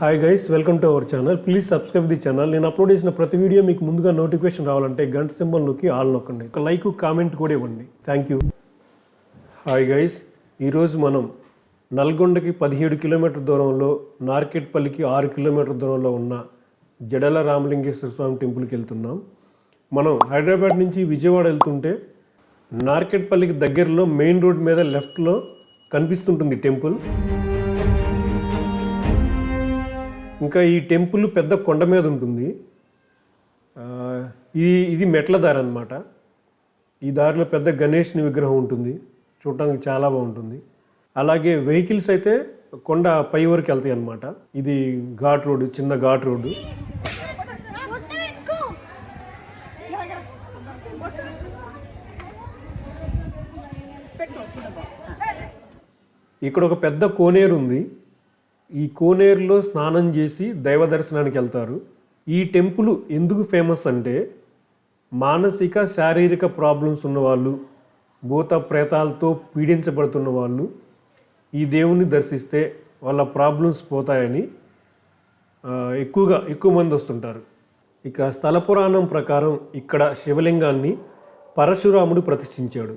Hi guys welcome to our channel please subscribe the channel నేను upload చేసిన ప్రతి video మీకు ముందుగా నోటిఫికేషన్ రావాలంటే గంట సింబల్ నొక్కి ఆల్ నొక్కండి. ఒక లైక్ కామెంట్ కూడా ఇవ్వండి. థ్యాంక్ యూ హాయ్ గైస్ ఈరోజు మనం నల్గొండకి పదిహేడు కిలోమీటర్ దూరంలో నార్కెట్పల్లికి ఆరు కిలోమీటర్ దూరంలో ఉన్న జడల రామలింగేశ్వర స్వామి టెంపుల్కి వెళ్తున్నాం. మనం హైదరాబాద్ నుంచి విజయవాడ వెళ్తుంటే నార్కెట్పల్లికి దగ్గరలో మెయిన్ రోడ్ మీద లెఫ్ట్లో కనిపిస్తుంటుంది టెంపుల్ ఇంకా ఈ టెంపుల్ పెద్ద కొండ మీద ఉంటుంది. ఇది ఇది మెట్ల దారి అనమాట ఈ దారిలో పెద్ద గణేష్ని విగ్రహం ఉంటుంది. చూడటానికి చాలా బాగుంటుంది. అలాగే వెహికల్స్ అయితే కొండ పై వరకు వెళ్తాయి అనమాట ఇది ఘాట్ రోడ్డు చిన్న ఘాట్ రోడ్డు. ఇక్కడ ఒక పెద్ద కోనేరు ఉంది. ఈ కోనేరులో స్నానం చేసి దైవ దర్శనానికి వెళ్తారు. ఈ టెంపుల్ ఎందుకు ఫేమస్ అంటే మానసిక శారీరక ప్రాబ్లమ్స్ ఉన్నవాళ్ళు భూత ప్రేతాలతో పీడించబడుతున్న వాళ్ళు ఈ దేవుని దర్శిస్తే వాళ్ళ ప్రాబ్లమ్స్ పోతాయని ఎక్కువగా ఎక్కువ మంది వస్తుంటారు. ఇక స్థల పురాణం ప్రకారం ఇక్కడ శివలింగాన్ని పరశురాముడు ప్రతిష్ఠించాడు.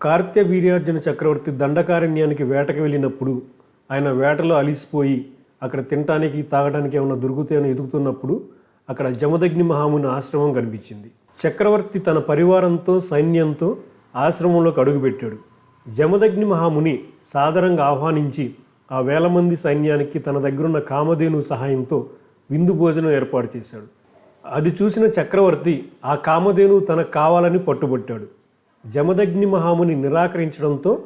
కార్త్య వీర్యార్జున చక్రవర్తి దండకారణ్యానికి వేటకు వెళ్ళినప్పుడు ఆయన వేటలో అలిసిపోయి అక్కడ తినటానికి తాగడానికి ఏమైనా దొరుకుతాయని ఎదుగుతున్నప్పుడు అక్కడ జమదగ్ని మహాముని ఆశ్రమం కనిపించింది. చక్రవర్తి తన పరివారంతో సైన్యంతో ఆశ్రమంలోకి అడుగుపెట్టాడు. జమదగ్ని మహాముని సాదరంగా ఆహ్వానించి ఆ వేల మంది సైన్యానికి తన దగ్గరున్న కామధేను సహాయంతో విందు భోజనం ఏర్పాటు చేశాడు. అది చూసిన చక్రవర్తి ఆ కామధేను తనకు కావాలని పట్టుబట్టాడు. జమదగ్ని మహాముని నిరాకరించడంతో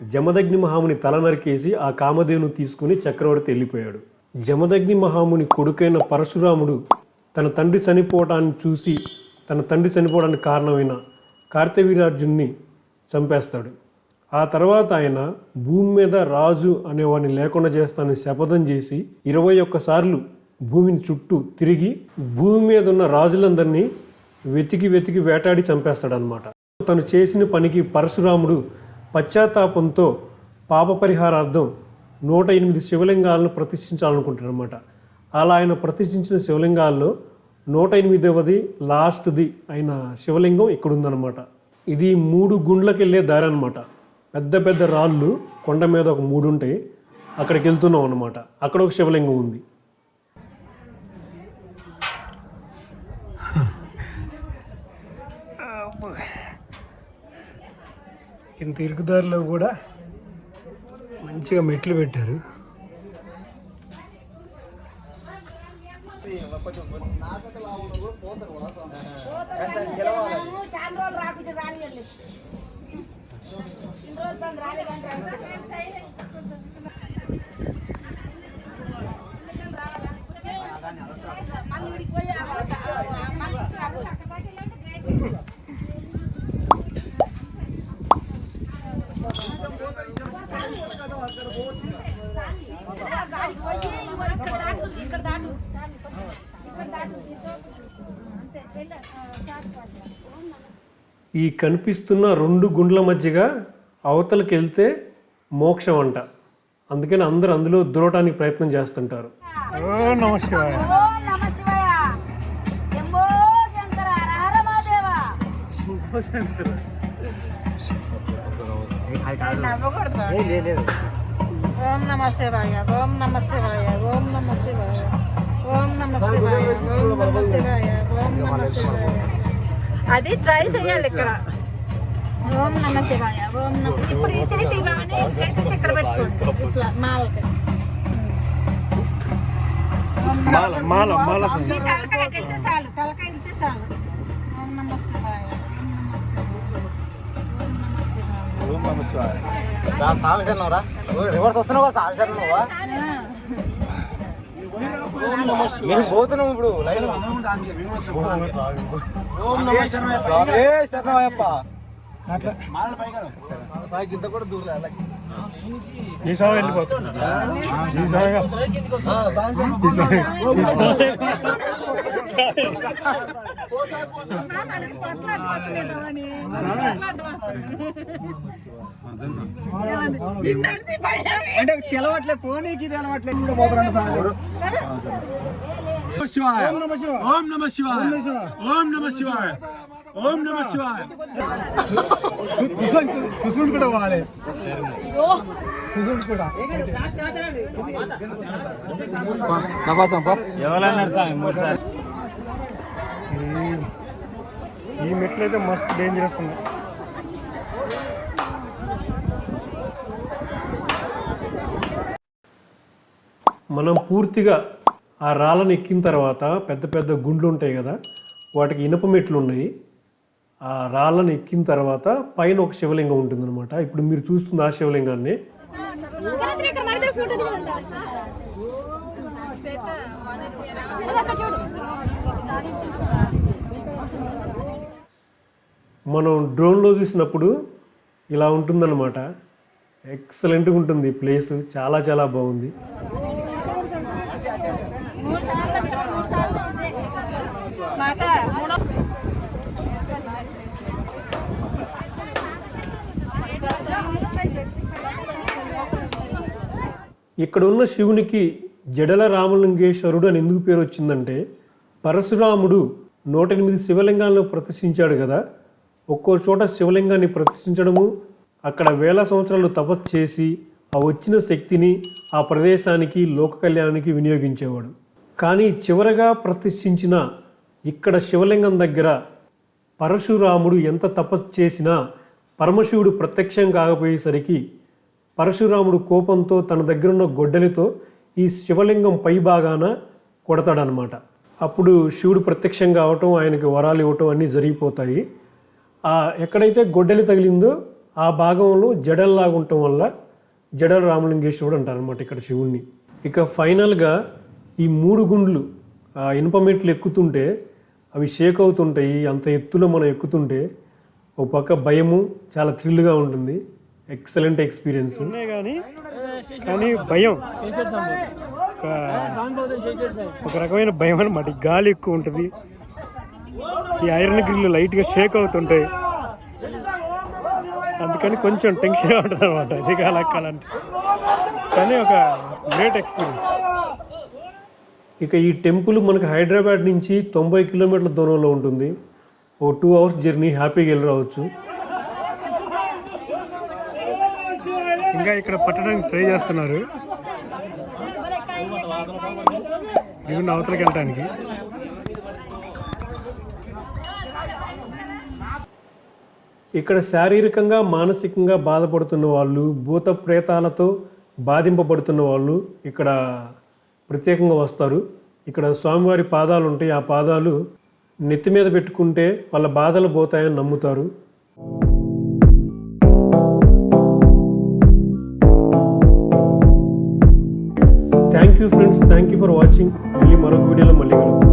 జమదగ్ని మహాముని తల నరికేసి ఆ కామధేను తీసుకుని చక్రవర్తి వెళ్ళిపోయాడు. జమదగ్ని మహాముని కొడుకైన పరశురాముడు తన తండ్రి చనిపోవటాన్ని చూసి తన తండ్రి చనిపోవడానికి కారణమైన కార్తవీరార్జున్ని చంపేస్తాడు. ఆ తర్వాత ఆయన భూమి మీద రాజు అనేవాడిని లేకుండా చేస్తానని శపథం చేసి ఇరవై ఒక్కసార్లు భూమిని చుట్టూ తిరిగి భూమి మీద ఉన్న రాజులందరినీ వెతికి వెతికి వేటాడి చంపేస్తాడనమాట తను చేసిన పనికి పరశురాముడు పశ్చాత్తాపంతో పాప పరిహారార్థం నూట ఎనిమిది శివలింగాలను ప్రతిష్ఠించాలనుకుంటాడనమాట అలా ఆయన ప్రతిష్ఠించిన శివలింగాల్లో నూట ఎనిమిదవది లాస్ట్ది అయిన శివలింగం ఇక్కడ ఉందన్నమాట ఇది మూడు గుండ్లకెళ్ళే దారి అనమాట పెద్ద పెద్ద రాళ్ళు కొండ మీద ఒక మూడు ఉంటాయి అక్కడికి వెళ్తున్నాం అనమాట అక్కడ ఒక శివలింగం ఉంది. ఇంత ఇరుకుదారిలో కూడా మంచిగా మెట్లు పెట్టారు. చాలా ఈ కనిపిస్తున్న రెండు గుండ్ల మధ్యగా అవతలకి వెళ్తే మోక్షం అంట. అందుకని అందరూ అందులో దూరటానికి ప్రయత్నం చేస్తుంటారు. ఓ నమ శివాయ ఓం నమ శివాయ శంభో శంకర హర హర మహాదేవ ఓం నమ శివాయ ఓం నమ శివాయ ఓం నమ శివాయ ఓం నమ శివాయ ఓం నమ శివాయ ఓం నమ శివాయ అది ట్రై చేయాలి ఇక్కడ ఓం నమ శివాయ ఓం నమ ఇప్పుడు ఈ చేతి ఇలానే ఈ చేతి తీసి ఇక్కడ పెట్టుకోండి ఇట్లా మాలకి ఓం నమ మాల మాల మాల మీ తలకాయ వెళ్తే చాలు తలకాయ వెళ్తే చాలు ఓం నమ శివాయ ఓం నమ శివాయ ఓం నమ శివాయ రివర్స్ వస్తున్నావా సాగశరణవా మేము పోతున్నాం ఇప్పుడు లైన్ శరణయ్యప్ప అట్లా ఇంత కూడా దూరం ఈ సాగు వెళ్ళిపోతుంది ఈ అంటే తెలవట్లే ఫోన్కి తెలవట్లే. కూడా పోతున్నాడు సార్. శివాయ. ఓం నమ శివాయ. ఓం నమ శివాయ. ఓం నమ శివాయ. కుసుంట్ కూడా పోవాలి. కుసుంట్ కూడా. ఈ మెట్లు అయితే మస్తు డేంజరస్ ఉంది మనం పూర్తిగా ఆ రాళ్ళని ఎక్కిన తర్వాత పెద్ద పెద్ద గుండ్లు ఉంటాయి కదా వాటికి ఇనుప మెట్లు ఉన్నాయి. ఆ రాళ్ళని ఎక్కిన తర్వాత పైన ఒక శివలింగం ఉంటుందన్నమాట. ఇప్పుడు మీరు చూస్తుంది ఆ శివలింగాన్ని. మనం డ్రోన్లో చూసినప్పుడు ఇలా ఉంటుందన్నమాట. ఎక్సలెంట్గా ఉంటుంది ప్లేస్ చాలా చాలా బాగుంది. ఇక్కడ ఉన్న శివునికి జడల రామలింగేశ్వరుడు అని ఎందుకు పేరు వచ్చిందంటే పరశురాముడు నూట ఎనిమిది శివలింగాలను ప్రతిష్ఠించాడు కదా. ఒక్కో చోట శివలింగాన్ని ప్రతిష్ఠించడము అక్కడ వేల సంవత్సరాలు తపస్సు చేసి ఆ వచ్చిన శక్తిని ఆ ప్రదేశానికి లోక కళ్యాణానికి వినియోగించేవాడు. కానీ చివరగా ప్రతిష్ఠించిన ఇక్కడ శివలింగం దగ్గర పరశురాముడు ఎంత తపస్సు చేసినా పరమశివుడు ప్రత్యక్షం కాకపోయేసరికి పరశురాముడు కోపంతో తన దగ్గరున్న గొడ్డలితో ఈ శివలింగం పై భాగాన కొడతాడనమాట అప్పుడు శివుడు ప్రత్యక్షం కావటం ఆయనకి వరాలు ఇవ్వటం అన్నీ జరిగిపోతాయి. ఎక్కడైతే గొడ్డలి తగిలిందో ఆ భాగంలో జడల్లాగా ఉండటం వల్ల జడల రామలింగేశ్వరుడు అంటారనమాట ఇక్కడ శివుణ్ణి. ఇక ఫైనల్గా ఈ మూడు గుండ్లు ఆ ఇనుప మెట్లు ఎక్కుతుంటే అవి షేక్ అవుతుంటాయి అంత ఎత్తులో మనం ఎక్కుతుంటే ఒక పక్క భయము చాలా థ్రిల్గా ఉంటుంది. ఎక్సలెంట్ ఎక్స్పీరియన్స్ కానీ కానీ భయం. ఒక రకమైన భయం అనమాట గాలి ఎక్కువ ఉంటుంది. ఈ ఐరన్ గ్రిల్ లైట్గా షేక్ అవుతుంటాయి. అందుకని కొంచెం టెన్షన్ ఉంటుంది అనమాట ఇది కాలక్కాలంటే కానీ ఒక గ్రేట్ ఎక్స్పీరియన్స్. ఇక ఈ టెంపుల్ మనకు హైదరాబాద్ నుంచి తొంభై కిలోమీటర్ల దూరంలో ఉంటుంది. ఓ టూ అవర్స్ జర్నీ హ్యాపీగా వెళ్ళి రావచ్చు. ఇంకా ఇక్కడ పట్టడానికి ట్రై చేస్తున్నారు. దేవుని అవతలకి వెళ్ళడానికి ఇక్కడ శారీరకంగా మానసికంగా బాధపడుతున్న వాళ్ళు భూత ప్రేతాలతో బాధింపబడుతున్న వాళ్ళు ఇక్కడ ప్రత్యేకంగా వస్తారు. ఇక్కడ స్వామివారి పాదాలు ఉంటాయి. ఆ పాదాలు నెత్తి మీద పెట్టుకుంటే వాళ్ళ బాధలు పోతాయని నమ్ముతారు. Thank you friends thank you for watching మళ్ళీ మరొక వీడియోలో మళ్ళీ కలుగుతాం